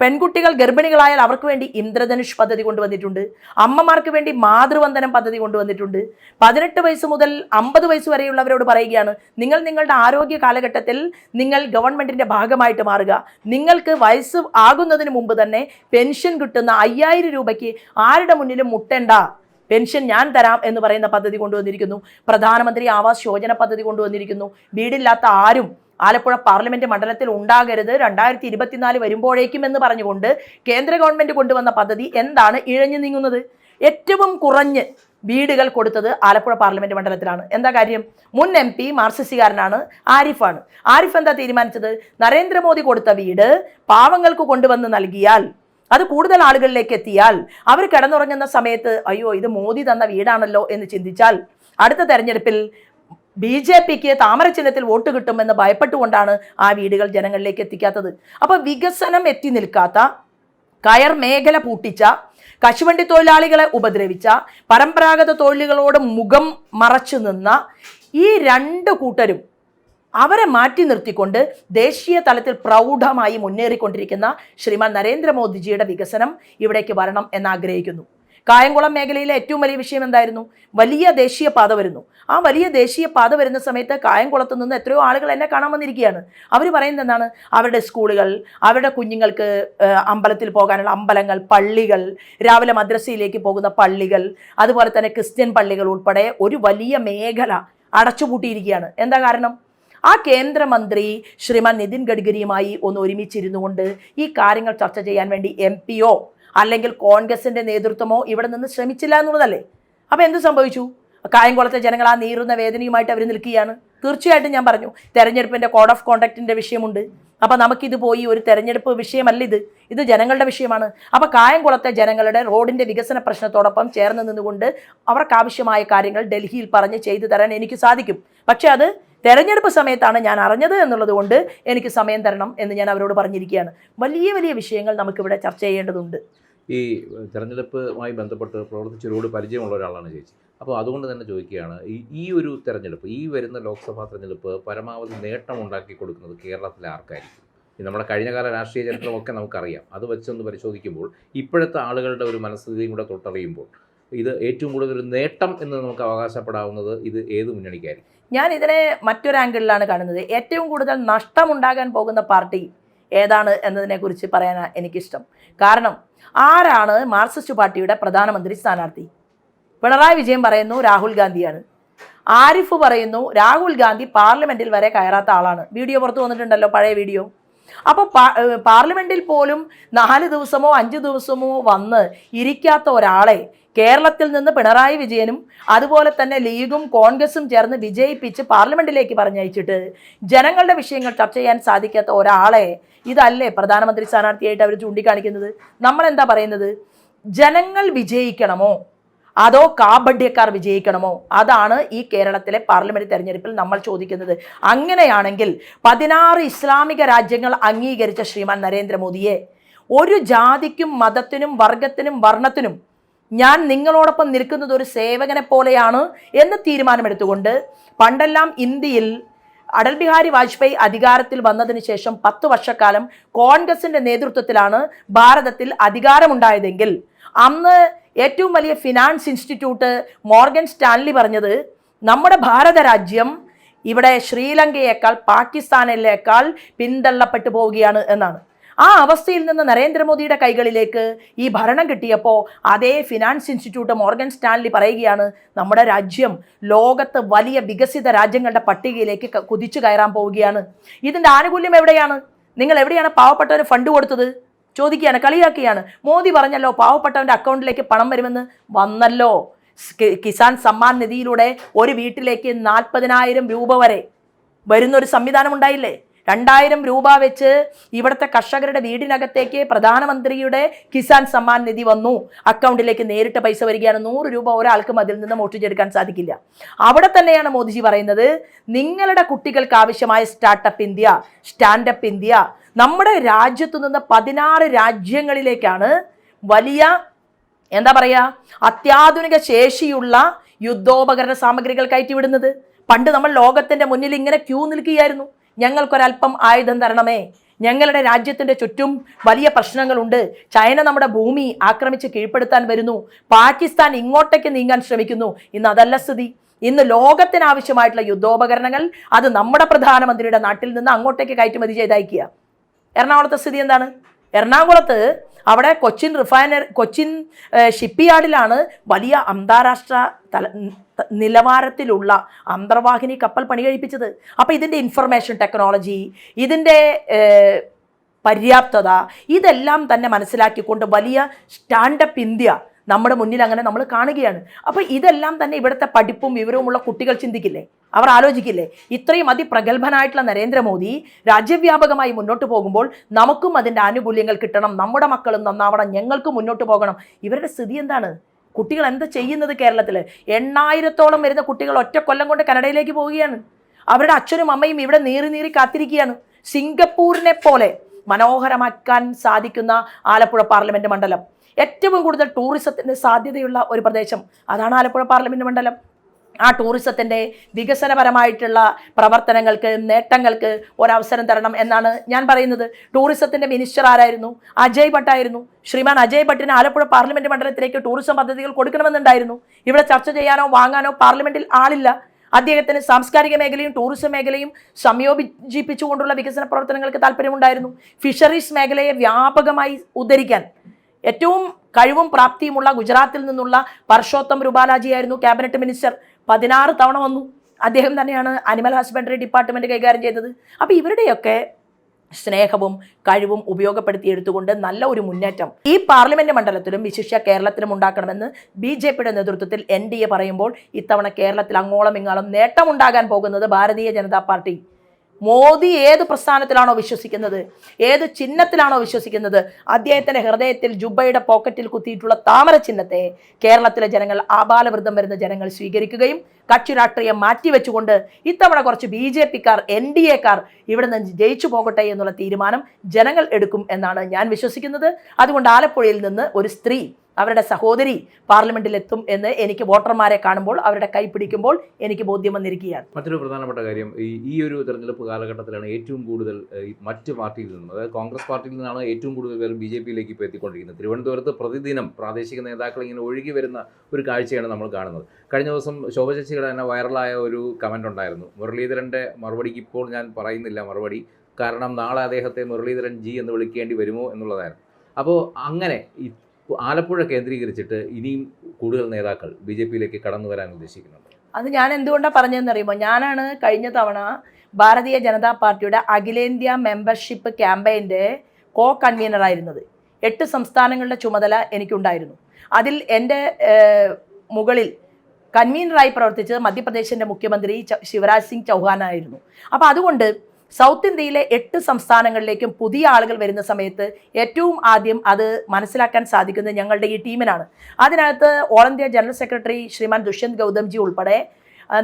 Speaker 1: പെൺകുട്ടികൾ ഗർഭിണികളായാൽ അവർക്ക് വേണ്ടി ഇന്ദ്രധനുഷ് പദ്ധതി കൊണ്ടുവന്നിട്ടുണ്ട്. അമ്മമാർക്ക് വേണ്ടി മാതൃവന്ദനം പദ്ധതി കൊണ്ടുവന്നിട്ടുണ്ട്. പതിനെട്ട് വയസ്സ് മുതൽ അമ്പത് വയസ്സ് വരെയുള്ളവരോട് പറയുകയാണ് നിങ്ങൾ നിങ്ങളുടെ ആരോഗ്യ കാലഘട്ടത്തിൽ നിങ്ങൾ ഗവൺമെന്റിന്റെ ഭാഗമായിട്ട് മാറുക. നിങ്ങൾക്ക് വയസ്സ് ആകുന്നതിന് മുമ്പ് തന്നെ പെൻഷൻ കിട്ടുന്ന അയ്യായിരം രൂപയ്ക്ക് ആരുടെ മുന്നിലും മുട്ടേണ്ട? പെൻഷൻ ഞാൻ തരാം എന്ന് പറയുന്ന പദ്ധതി കൊണ്ടുവന്നിരിക്കുന്നു. പ്രധാനമന്ത്രി ആവാസ് യോജന പദ്ധതി കൊണ്ടുവന്നിരിക്കുന്നു. വീടില്ലാത്ത ആരും ആലപ്പുഴ പാർലമെന്റ് മണ്ഡലത്തിൽ ഉണ്ടാകരുത്. രണ്ടായിരത്തി ഇരുപത്തിനാല് വരുമ്പോഴേക്കും എന്ന് പറഞ്ഞുകൊണ്ട് കേന്ദ്ര ഗവൺമെന്റ് കൊണ്ടുവന്ന പദ്ധതി എന്താണ് ഇഴഞ്ഞു നീങ്ങുന്നത്? ഏറ്റവും കുറഞ്ഞ് വീടുകൾ കൊടുത്തത് ആലപ്പുഴ പാർലമെന്റ് മണ്ഡലത്തിലാണ്. എന്താ കാര്യം? മുൻ എം പി മാർസിസ്റ്റുകാരനാണ് ആരിഫാണ്. ആരിഫ് എന്താ തീരുമാനിച്ചത്? നരേന്ദ്രമോദി കൊടുത്ത വീട് പാവങ്ങൾക്ക് കൊണ്ടുവന്ന് നൽകിയാൽ അത് കൂടുതൽ ആളുകളിലേക്ക് എത്തിയാൽ അവർ കിടന്നുറങ്ങുന്ന സമയത്ത് അയ്യോ ഇത് മോദി തന്ന വീടാണല്ലോ എന്ന് ചിന്തിച്ചാൽ അടുത്ത തെരഞ്ഞെടുപ്പിൽ ബി ജെ പിക്ക് താമര ചിഹ്നത്തിൽ വോട്ട് കിട്ടുമെന്ന് ഭയപ്പെട്ടുകൊണ്ടാണ് ആ വീടുകൾ ജനങ്ങളിലേക്ക് എത്തിക്കാത്തത്. അപ്പോൾ വികസനം എത്തി നിൽക്കാത്ത കയർ മേഖല പൂട്ടിച്ച കശുവണ്ടി തൊഴിലാളികളെ ഉപദ്രവിച്ച പരമ്പരാഗത തൊഴിലുകളോട് മുഖം മറച്ചു നിന്ന ഈ രണ്ട് കൂട്ടരും അവരെ മാറ്റി നിർത്തിക്കൊണ്ട് ദേശീയ തലത്തിൽ പ്രൗഢമായി മുന്നേറിക്കൊണ്ടിരിക്കുന്ന ശ്രീമാൻ നരേന്ദ്രമോദിജിയുടെ വികസനം ഇവിടേക്ക് വരണം എന്നാഗ്രഹിക്കുന്നു. കായംകുളം മേഖലയിലെ ഏറ്റവും വലിയ വിഷയം എന്തായിരുന്നു? വലിയ ദേശീയ പാത വരുന്നു. ആ വലിയ ദേശീയ പാത വരുന്ന സമയത്ത് കായംകുളത്ത് നിന്ന് എത്രയോ ആളുകൾ എന്നെ കാണാൻ വന്നിരിക്കുകയാണ്. അവർ പറയുന്നത് എന്താണ്? അവരുടെ സ്കൂളുകൾ അവരുടെ കുഞ്ഞുങ്ങൾക്ക് അമ്പലത്തിൽ പോകാനുള്ള അമ്പലങ്ങൾ പള്ളികൾ രാവിലെ മദ്രസയിലേക്ക് പോകുന്ന പള്ളികൾ അതുപോലെ തന്നെ ക്രിസ്ത്യൻ പള്ളികൾ ഉൾപ്പെടെ ഒരു വലിയ മേഖല അടച്ചുപൂട്ടിയിരിക്കുകയാണ്. എന്താ കാരണം? ആ കേന്ദ്രമന്ത്രി ശ്രീമാൻ നിതിൻ ഗഡ്കരിയുമായി ഒന്ന് ഒരുമിച്ചിരുന്നു കൊണ്ട് ഈ കാര്യങ്ങൾ ചർച്ച ചെയ്യാൻ വേണ്ടി എം പിയോ അല്ലെങ്കിൽ കോൺഗ്രസിന്റെ നേതൃത്വമോ ഇവിടെ നിന്ന് ശ്രമിച്ചില്ല എന്നുള്ളതല്ലേ? അപ്പോൾ എന്ത് സംഭവിച്ചു? കായംകുളത്തെ ജനങ്ങൾ ആ നീറുന്ന വേദനയുമായിട്ട് അവർ നിൽക്കുകയാണ്. തീർച്ചയായിട്ടും ഞാൻ പറഞ്ഞു തെരഞ്ഞെടുപ്പിന്റെ കോഡ് ഓഫ് കോണ്ടാക്റ്റിന്റെ വിഷയമുണ്ട്. അപ്പോൾ നമുക്കിത് പോയി ഒരു തെരഞ്ഞെടുപ്പ് വിഷയമല്ല ഇത്. ഇത് ജനങ്ങളുടെ വിഷയമാണ്. അപ്പോൾ കായംകുളത്തെ ജനങ്ങളുടെ റോഡിന്റെ വികസന പ്രശ്നത്തോടൊപ്പം ചേർന്ന് നിന്നുകൊണ്ട് അവർക്ക് ആവശ്യമായ കാര്യങ്ങൾ ഡൽഹിയിൽ പറഞ്ഞ് ചെയ്തു തരാൻ എനിക്ക് സാധിക്കും. പക്ഷേ അത് തെരഞ്ഞെടുപ്പ് സമയത്താണ് ഞാൻ അറിഞ്ഞത് എന്നുള്ളത് കൊണ്ട് എനിക്ക് സമയം തരണം എന്ന് ഞാൻ അവരോട് പറഞ്ഞിരിക്കുകയാണ്. വലിയ വലിയ വിഷയങ്ങൾ നമുക്കിവിടെ ചർച്ച ചെയ്യേണ്ടതുണ്ട്.
Speaker 2: ഈ തെരഞ്ഞെടുപ്പുമായി ബന്ധപ്പെട്ട് പ്രവർത്തിച്ച് ഒരുപാട് പരിചയമുള്ള ഒരാളാണ് ചേച്ചി. അപ്പോൾ അതുകൊണ്ട് തന്നെ ചോദിക്കുകയാണ് ഈ ഒരു തെരഞ്ഞെടുപ്പ് ഈ വരുന്ന ലോക്സഭാ തെരഞ്ഞെടുപ്പ് പരമാവധി നേട്ടം ഉണ്ടാക്കി കൊടുക്കുന്നത് കേരളത്തിലെ ആർക്കായിരിക്കും? നമ്മുടെ കഴിഞ്ഞകാല രാഷ്ട്രീയ ചരിത്രമൊക്കെ നമുക്കറിയാം. അത് വെച്ചൊന്ന് പരിശോധിക്കുമ്പോൾ ഇപ്പോഴത്തെ ആളുകളുടെ ഒരു മനസ്ഥിതിയും കൂടെ തൊട്ടറിയുമ്പോൾ ഇത് ഏറ്റവും കൂടുതൽ ഒരു നേട്ടം എന്ന് നമുക്ക് അവകാശപ്പെടാവുന്നത് ഇത് ഏത് മുന്നണിക്കായിരിക്കും?
Speaker 1: ഞാൻ ഇതിനെ മറ്റൊരു ആംഗിളിലാണ് കാണുന്നത്. ഏറ്റവും കൂടുതൽ നഷ്ടമുണ്ടാകാൻ പോകുന്ന പാർട്ടി ഏതാണ് എന്നതിനെക്കുറിച്ച് പറയാനാണ് എനിക്കിഷ്ടം. കാരണം ആരാണ് മാർക്സിസ്റ്റ് പാർട്ടിയുടെ പ്രധാനമന്ത്രി സ്ഥാനാർത്ഥി? പിണറായി വിജയൻ പറയുന്നു രാഹുൽ ഗാന്ധിയാണ്. ആരിഫ് പറയുന്നു രാഹുൽ ഗാന്ധി പാർലമെന്റിൽ വരെ കയറാത്ത ആളാണ്. വീഡിയോ പുറത്തു വന്നിട്ടുണ്ടല്ലോ പഴയ വീഡിയോ. അപ്പോൾ പാർലമെന്റിൽ പോലും നാല് ദിവസമോ അഞ്ച് ദിവസമോ വന്ന് ഇരിക്കാത്ത ഒരാളെ കേരളത്തിൽ നിന്ന് പിണറായി വിജയനും അതുപോലെ തന്നെ ലീഗും കോൺഗ്രസും ചേർന്ന് വിജയിപ്പിച്ച് പാർലമെന്റിലേക്ക് പറഞ്ഞയച്ചിട്ട് ജനങ്ങളുടെ വിഷയങ്ങൾ ചർച്ച ചെയ്യാൻ സാധിക്കാത്ത ഒരാളെ ഇതല്ലേ പ്രധാനമന്ത്രി സ്ഥാനാർത്ഥിയായിട്ട് അവർ ചൂണ്ടിക്കാണിക്കുന്നത്? നമ്മൾ എന്താ പറയുന്നത്? ജനങ്ങൾ വിജയിക്കണമോ? അതോ കാബഡ്യക്കാർ വിജയിക്കണമോ? അതാണ് ഈ കേരളത്തിലെ പാർലമെന്റ് തെരഞ്ഞെടുപ്പിൽ നമ്മൾ ചോദിക്കുന്നത്. അങ്ങനെയാണെങ്കിൽ പതിനാറ് ഇസ്ലാമിക രാജ്യങ്ങൾ അംഗീകരിച്ച ശ്രീമാൻ നരേന്ദ്രമോദിയെ ഒരു ജാതിക്കും മതത്തിനും വർഗത്തിനും വർണത്തിനും ഞാൻ നിങ്ങളോടൊപ്പം നിൽക്കുന്നത് ഒരു സേവകനെ പോലെയാണ് എന്ന് തീരുമാനമെടുത്തുകൊണ്ട് പണ്ടെല്ലാം ഇന്ത്യയിൽ അടൽ ബിഹാരി വാജ്പേയി അധികാരത്തിൽ വന്നതിന് ശേഷം പത്ത് വർഷക്കാലം കോൺഗ്രസിന്റെ നേതൃത്വത്തിലാണ് ഭാരതത്തിൽ അധികാരമുണ്ടായതെങ്കിൽ അന്ന് ഏറ്റവും വലിയ ഫിനാൻസ് ഇൻസ്റ്റിറ്റ്യൂട്ട് മോർഗൻ സ്റ്റാൻലി പറഞ്ഞത് നമ്മുടെ ഭാരത രാജ്യം ഇവിടെ ശ്രീലങ്കയേക്കാൾ പാകിസ്ഥാനിലേക്കാൾ പിന്തള്ളപ്പെട്ടു പോവുകയാണ് എന്നാണ്. ആ അവസ്ഥയിൽ നിന്ന് നരേന്ദ്രമോദിയുടെ കൈകളിലേക്ക് ഈ ഭരണം കിട്ടിയപ്പോൾ അതേ ഫിനാൻസ് ഇൻസ്റ്റിറ്റ്യൂട്ട് മോർഗൻ സ്റ്റാൻലി പറയുകയാണ് നമ്മുടെ രാജ്യം ലോകത്ത് വലിയ വികസിത രാജ്യങ്ങളുടെ പട്ടികയിലേക്ക് കുതിച്ചു കയറാൻ പോവുകയാണ്. ഇതിന്റെ ആനുകൂല്യം എവിടെയാണ്? നിങ്ങൾ എവിടെയാണ് പാവപ്പെട്ടവന് ഫണ്ട് കൊടുത്തത്? ചോദിക്കുകയാണ് കളിയാക്കുകയാണ്. മോദി പറഞ്ഞല്ലോ പാവപ്പെട്ടവന്റെ അക്കൗണ്ടിലേക്ക് പണം വരുമെന്ന്. വന്നല്ലോ. കിസാൻ സമ്മാൻ നിധിയിലൂടെ ഒരു വീട്ടിലേക്ക് നാൽപ്പതിനായിരം രൂപ വരെ വരുന്നൊരു സംവിധാനം ഉണ്ടായില്ലേ? രണ്ടായിരം രൂപ വെച്ച് ഇവിടുത്തെ കർഷകരുടെ വീടിനകത്തേക്ക് പ്രധാനമന്ത്രിയുടെ കിസാൻ സമ്മാൻ നിധി വന്നു. അക്കൗണ്ടിലേക്ക് നേരിട്ട് പൈസ വരികയാണ്. നൂറ് രൂപ ഒരാൾക്കും അതിൽ നിന്ന് മോഷ്ടിച്ചെടുക്കാൻ സാധിക്കില്ല. അവിടെ തന്നെയാണ് മോദിജി പറയുന്നത് നിങ്ങളുടെ കുട്ടികൾക്ക് ആവശ്യമായ സ്റ്റാർട്ടപ്പ് ഇന്ത്യ സ്റ്റാൻഡപ്പ് ഇന്ത്യ. നമ്മുടെ രാജ്യത്തു നിന്ന് പതിനാറ് രാജ്യങ്ങളിലേക്കാണ് വലിയ എന്താ പറയുക അത്യാധുനിക ശേഷിയുള്ള യുദ്ധോപകരണ സാമഗ്രികൾ കയറ്റി വിടുന്നത് പണ്ട് നമ്മൾ ലോകത്തിന്റെ മുന്നിൽ ഇങ്ങനെ ക്യൂ നിൽക്കുകയായിരുന്നു. ഞങ്ങൾക്കൊരല്പം ആയുധം തരണമേ. ഞങ്ങളുടെ രാജ്യത്തിന്റെ ചുറ്റും വലിയ പ്രശ്നങ്ങളുണ്ട്. ചൈന നമ്മുടെ ഭൂമി ആക്രമിച്ച് കീഴ്പ്പെടുത്താൻ വരുന്നു. പാകിസ്ഥാൻ ഇങ്ങോട്ടേക്ക് നീങ്ങാൻ ശ്രമിക്കുന്നു. ഇന്ന് അതല്ല സ്ഥിതി. ഇന്ന് ലോകത്തിന് ആവശ്യമായിട്ടുള്ള യുദ്ധോപകരണങ്ങൾ അത് നമ്മുടെ പ്രധാനമന്ത്രിയുടെ നാട്ടിൽ നിന്ന് അങ്ങോട്ടേക്ക് കയറ്റുമതി ചെയ്തയക്കുക. എറണാകുളത്തെ സ്ഥിതി എന്താണ്? എറണാകുളത്ത് അവിടെ കൊച്ചിൻ റിഫൈനറി കൊച്ചിൻ ഷിപ്പ് യാർഡിലാണ് വലിയ അന്താരാഷ്ട്ര തല നിലവാരത്തിലുള്ള അന്തർവാഹിനി കപ്പൽ പണി കഴിപ്പിച്ചത് അപ്പോൾ ഇതിന്റെ ഇൻഫർമേഷൻ ടെക്നോളജി ഇതിന്റെ പര്യാപ്തത ഇതെല്ലാം തന്നെ മനസ്സിലാക്കിക്കൊണ്ട് വലിയ സ്റ്റാൻഡപ്പ് ഇന്ത്യ നമ്മുടെ മുന്നിൽ അങ്ങനെ നമ്മൾ കാണുകയാണ്. അപ്പോൾ ഇതെല്ലാം തന്നെ ഇവിടുത്തെ പഠിപ്പും വിവരവുമുള്ള കുട്ടികൾ ചിന്തിക്കില്ലേ? അവർ ആലോചിക്കില്ലേ? ഇത്രയും അതിപ്രഗത്ഭനായിട്ടുള്ള നരേന്ദ്രമോദി രാജ്യവ്യാപകമായി മുന്നോട്ട് പോകുമ്പോൾ നമുക്കും അതിന്റെ ആനുകൂല്യങ്ങൾ കിട്ടണം നമ്മുടെ മക്കളും നന്നാവണം ഞങ്ങൾക്ക് മുന്നോട്ട് പോകണം. ഇവരുടെ സ്ഥിതി എന്താണ്? കുട്ടികൾ എന്താ ചെയ്യുന്നത് കേരളത്തിൽ എണ്ണായിരത്തോളം വരുന്ന കുട്ടികൾ ഒറ്റ കൊല്ലം കൊണ്ട് കനഡയിലേക്ക് പോവുകയാണ്. അവരുടെ അച്ഛനും അമ്മയും ഇവിടെ നീറി നീറി കാത്തിരിക്കുകയാണ്. സിംഗപ്പൂരിനെ പോലെ മനോഹരമാക്കാൻ സാധിക്കുന്ന ആലപ്പുഴ പാർലമെന്റ് മണ്ഡലം. ഏറ്റവും കൂടുതൽ ടൂറിസത്തിന്റെ സാധ്യതയുള്ള ഒരു പ്രദേശം. അതാണ് ആലപ്പുഴ പാർലമെന്റ് മണ്ഡലം. ആ ടൂറിസത്തിന്റെ വികസനപരമായിട്ടുള്ള പ്രവർത്തനങ്ങൾക്ക് നേട്ടങ്ങൾക്ക് ഒരവസരം തരണം എന്നാണ് ഞാൻ പറയുന്നത്. ടൂറിസത്തിന്റെ മിനിസ്റ്റർ ആരായിരുന്നു? അജയ് ഭട്ടായിരുന്നു ശ്രീമാൻ അജയ് ഭട്ടിന് ആലപ്പുഴ പാർലമെന്റ് മണ്ഡലത്തിലേക്ക് ടൂറിസം പദ്ധതികൾ കൊടുക്കണമെന്നുണ്ടായിരുന്നു. ഇവിടെ ചർച്ച ചെയ്യാനോ വാങ്ങാനോ പാർലമെന്റിൽ ആളില്ല. അദ്ദേഹത്തിന് സാംസ്കാരിക മേഖലയും ടൂറിസം മേഖലയും സംയോജിപ്പിച്ചുകൊണ്ടുള്ള വികസന പ്രവർത്തനങ്ങൾക്ക് താല്പര്യമുണ്ടായിരുന്നു. ഫിഷറീസ് മേഖലയെ വ്യാപകമായി ഉദ്ധരിക്കാൻ. ഏറ്റവും കഴിവും പ്രാപ്തിയുമുള്ള ഗുജറാത്തിൽ നിന്നുള്ള പർഷോത്തം രൂപാലാജിയായിരുന്നു ക്യാബിനറ്റ് മിനിസ്റ്റർ പതിനാറ് തവണ വന്നു. അദ്ദേഹം തന്നെയാണ് അനിമൽ ഹസ്ബൻഡറി ഡിപ്പാർട്ട്മെന്റ് കൈകാര്യം ചെയ്തത്. അപ്പോൾ ഇവരുടെയൊക്കെ സ്നേഹവും കഴിവും ഉപയോഗപ്പെടുത്തിയെടുത്തുകൊണ്ട് നല്ല ഒരു മുന്നേറ്റം ഈ പാർലമെന്റ് മണ്ഡലത്തിലും വിശിഷ്യ കേരളത്തിലും ഉണ്ടാക്കണമെന്ന് ബി ജെ പിയുടെ നേതൃത്വത്തിൽ എൻ ഡി എ പറയുമ്പോൾ ഇത്തവണ കേരളത്തിൽ അങ്ങോളം ഇങ്ങോളം നേട്ടമുണ്ടാകാൻ പോകുന്നത് ഭാരതീയ ജനതാ പാർട്ടി മോദി ഏത് പ്രസ്ഥാനത്തിലാണോ വിശ്വസിക്കുന്നത്? ഏത് ചിഹ്നത്തിലാണോ വിശ്വസിക്കുന്നത്? അദ്ദേഹത്തിന്റെ ഹൃദയത്തിൽ ജുബയുടെ പോക്കറ്റിൽ കുത്തിയിട്ടുള്ള താമര ചിഹ്നത്തെ കേരളത്തിലെ ജനങ്ങൾ ആബാലവൃദ്ധം വരുന്ന ജനങ്ങൾ സ്വീകരിക്കുകയും കക്ഷി രാഷ്ട്രീയം മാറ്റിവെച്ചുകൊണ്ട് ഇത്തവണ കുറച്ച് ബി ജെ പിക്കാർ എൻ ഡി എക്കാർ ഇവിടെ നിന്ന് ജയിച്ചു പോകട്ടെ എന്നുള്ള തീരുമാനം ജനങ്ങൾ എടുക്കും എന്നാണ് ഞാൻ വിശ്വസിക്കുന്നത്. അതുകൊണ്ട് ആലപ്പുഴയിൽ നിന്ന് ഒരു സ്ത്രീ അവരുടെ സഹോദരി പാർലമെന്റിൽ എത്തും എന്ന് എനിക്ക് വോട്ടർമാരെ കാണുമ്പോൾ അവരുടെ കൈ പിടിക്കുമ്പോൾ എനിക്ക് ബോധ്യം വന്നിരിക്കുകയാണ്.
Speaker 2: മറ്റൊരു പ്രധാനപ്പെട്ട കാര്യം ഈ ഒരു തെരഞ്ഞെടുപ്പ് കാലഘട്ടത്തിലാണ് ഏറ്റവും കൂടുതൽ മറ്റ് പാർട്ടിയിൽ നിന്നും അതായത് കോൺഗ്രസ് പാർട്ടിയിൽ നിന്നാണ് ഏറ്റവും കൂടുതൽ പേർ ബി ജെ പിയിലേക്ക് ഇപ്പോൾ എത്തിക്കൊണ്ടിരിക്കുന്നത്. തിരുവനന്തപുരത്ത് പ്രതിദിനം പ്രാദേശിക നേതാക്കൾ ഇങ്ങനെ ഒഴുകി വരുന്ന ഒരു കാഴ്ചയാണ് നമ്മൾ കാണുന്നത്. കഴിഞ്ഞ ദിവസം ശോഭ ചേച്ചിയുടെ തന്നെ വൈറലായ ഒരു കമന്റ് ഉണ്ടായിരുന്നു. മുരളീധരന്റെ മറുപടിക്ക് ഇപ്പോൾ ഞാൻ പറയുന്നില്ല മറുപടി. കാരണം നാളെ അദ്ദേഹത്തെ മുരളീധരൻ ജി എന്ന് വിളിക്കേണ്ടി വരുമോ എന്നുള്ളതായിരുന്നു. അപ്പോൾ അങ്ങനെ ആലപ്പുഴ കേന്ദ്രീകരിച്ചിട്ട് ഇനിയും കൂടുതൽ നേതാക്കൾ ബി ജെ പിയിലേക്ക് കടന്നു വരാൻ ഉദ്ദേശിക്കുന്നുണ്ട്?
Speaker 1: അത് ഞാൻ എന്തുകൊണ്ടാണ് പറഞ്ഞതെന്ന് അറിയുമോ ഞാനാണ് കഴിഞ്ഞ തവണ ഭാരതീയ ജനതാ പാർട്ടിയുടെ അഖിലേന്ത്യാ മെമ്പർഷിപ്പ് ക്യാമ്പയിന്റെ കോ കൺവീനറായിരുന്നത് എട്ട് സംസ്ഥാനങ്ങളുടെ ചുമതല എനിക്കുണ്ടായിരുന്നു. അതിൽ എന്റെ മുകളിൽ കൺവീനറായി പ്രവർത്തിച്ചത് മധ്യപ്രദേശിന്റെ മുഖ്യമന്ത്രി ശിവരാജ് സിംഗ് ചൗഹാനായിരുന്നു. അപ്പോൾ അതുകൊണ്ട് സൗത്ത് ഇന്ത്യയിലെ എട്ട് സംസ്ഥാനങ്ങളിലേക്കും പുതിയ ആളുകൾ വരുന്ന സമയത്ത് ഏറ്റവും ആദ്യം അത് മനസ്സിലാക്കാൻ സാധിക്കുന്നത് ഞങ്ങളുടെ ഈ ടീമിനാണ്. അതിനകത്ത് all India general secretary Sriman Dushyant Gautam ji ഉൾപ്പെടെ